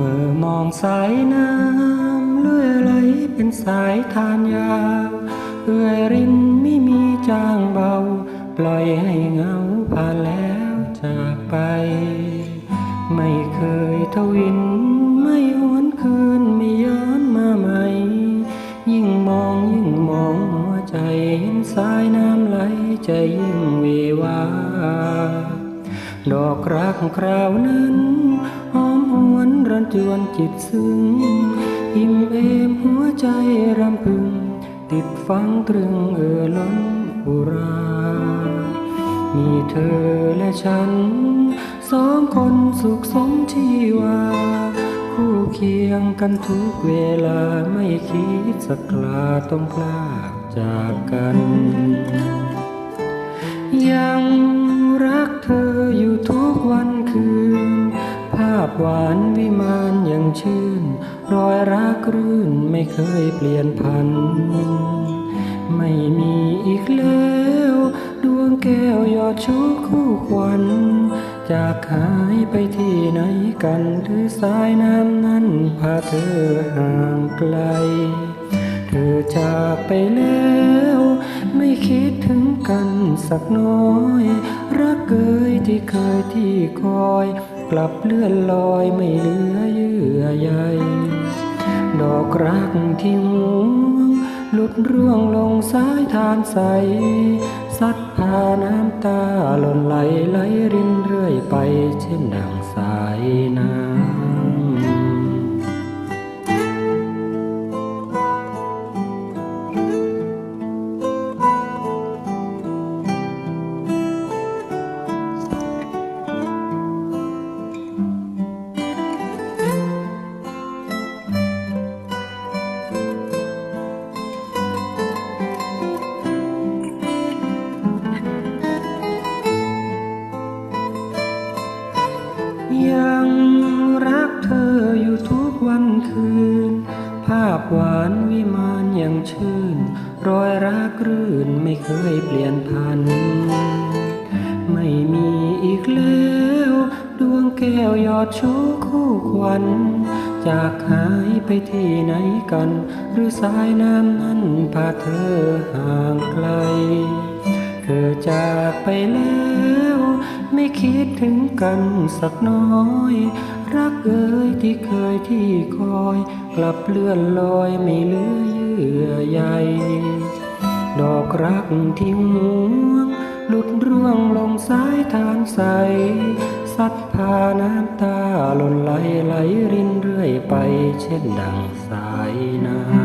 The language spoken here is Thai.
มือมองสายน้ำเลื่อยไหลเป็นสายทานยาเอื่อยรินไม่มีจางเบา ปล่อยให้เงาผ่านแล้วจากไป ไม่เคยทวิน ไม่หวนคืนไม่ย้อนมาใหม่ ยิ่งมองยิ่งมองหัวใจเห็นสายน้ำไหลใจยิ่งเววาดอกรักคราวนั้นอมห วนรันจวนจิตซึ้งอิ่มเอมหัวใจรำพึง ติดฟังตรึงเออล้นอุรา มีเธอและฉัน สองคนสุขสมชีวา คู่เคียงกันทุกเวลาไม่คิดสักคราต้องพลากจากกัน ยัง หวานวิมานยังชื่น รอยรักรื่นไม่เคยเปลี่ยนพัน ไม่มีอีกแล้ว ดวงแก้วยอดชูคู่ควันจากหายไปที่ไหนกันหรือสายน้ำนั้นพาเธอห่างไกล เธอจากไปแล้ว ไม่คิดถึงกันสักน้อย รักเกยที่เคยที่คอย กลับเลื่อนลอยไม่เหลือเยื่อใยดอกรักที่หวงหลุดร่วงลงสายทานใส สัดพาน้ำตาหล่นไหลไหลรินเรื่อยไปเช่นดังส ยังรักเธออยู่ทุกวันคืน ภาพหวานวิมานยังชื่น รอยรักรื่นไม่เคยเปลี่ยนพัน ไม่มีอีกแล้ว ดวงแก้วยอดชูคู่ควันจากหายไปที่ไหนกัน หรือสายน้ำนั้นพาเธอห่างไกล เธอจากไปแล้ว ไม่คิดถึงกันสักน้อย รักเอ่ยที่เคยที่คอย กลับเลื่อนลอยไม่เหลือเยื่อใยดอกรักที่หวงหลุดร่วงลงสายทานใส สัดพาน้ำตาหล่นไหลไหลรินเรื่อยไปเช่นดังสายน้ำ